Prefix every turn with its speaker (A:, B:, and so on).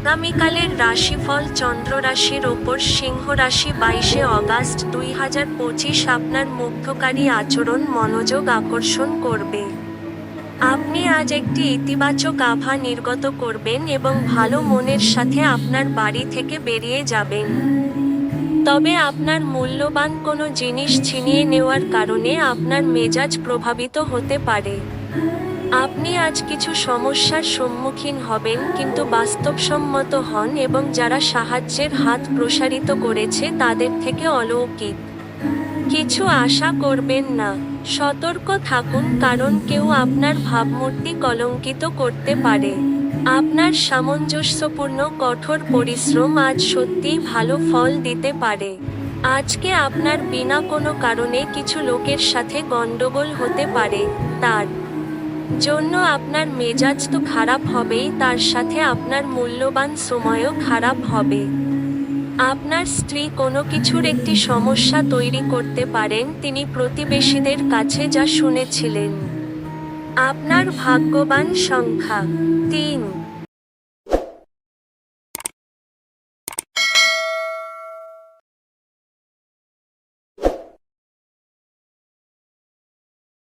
A: আগামীকালের রাশিফল চন্দ্র রাশির ওপর সিংহ রাশি বাইশে অগাস্ট দুই হাজার পঁচিশ আপনার মুগ্ধকারী আচরণ, মনোযোগ আকর্ষণ করবে। আপনি আজ একটি ইতিবাচক আভা নির্গত করবেন এবং ভালো মনের সাথে আপনার বাড়ি থেকে বেরিয়ে যাবেন। তবে আপনার মূল্যবান কোনো জিনিস ছিনিয়ে নেওয়ার কারণে আপনার মেজাজ প্রভাবিত হতে পারে। আপনি আজ কিছু সমস্যার সম্মুখীন হবেন, কিন্তু বাস্তবসম্মত হন এবং যারা সাহায্যের হাত প্রসারিত করেছে তাদের থেকে অলৌকিক। কিছু আশা করবেন না। সতর্ক থাকুন, কারণ কেউ আপনার ভাবমূর্তি কলঙ্কিত করতে পারে। আপনার সামঞ্জস্যপূর্ণ, কঠোর পরিশ্রম আজ সত্যিই ভালো ফল দিতে পারে। আজকে আপনার বিনা কোনো কারণে কিছু লোকের সাথে গণ্ডগোল হতে পারে, তার জন্য আপনার মেজাজ তো খারাপ হবেই, তার সাথে আপনার মূল্যবান সময়ও খারাপ হবে। আপনার স্ত্রী কোনো কিছুর একটি সমস্যা তৈরি করতে পারেন, তিনি প্রতিবেশীদের কাছে যা শুনেছিলেন। আপনার ভাগ্যবান সংখ্যা, তিন।